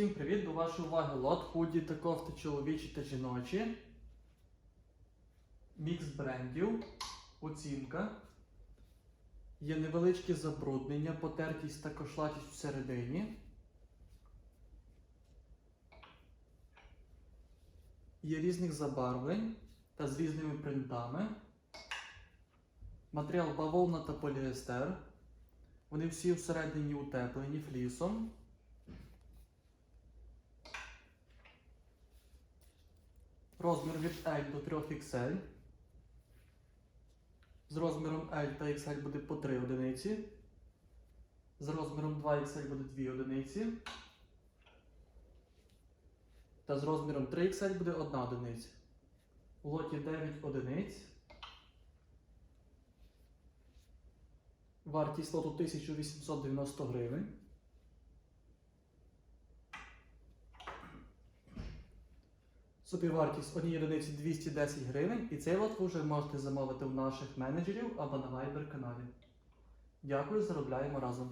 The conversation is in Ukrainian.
Всім привіт! До вашої уваги лот, худі та кофти чоловічі та жіночі. Мікс брендів, оцінка. Є невеличкі забруднення, потертість та кошлатість всередині. Є різних забарвлень та з різними принтами. Матеріал бавовна та поліестер. Вони всі всередині утеплені флісом. Розмір від L до 3XL. З розміром L та XL буде по 3 одиниці. З розміром 2XL буде 2 одиниці. Та з розміром 3XL буде 1 одиниця. У лоті 9 одиниць. Вартість лоту 1890 гривень. Собівартість однієї одиниці 210 гривень, і цей лот вже можете замовити у наших менеджерів або на Viber каналі. Дякую, заробляємо разом.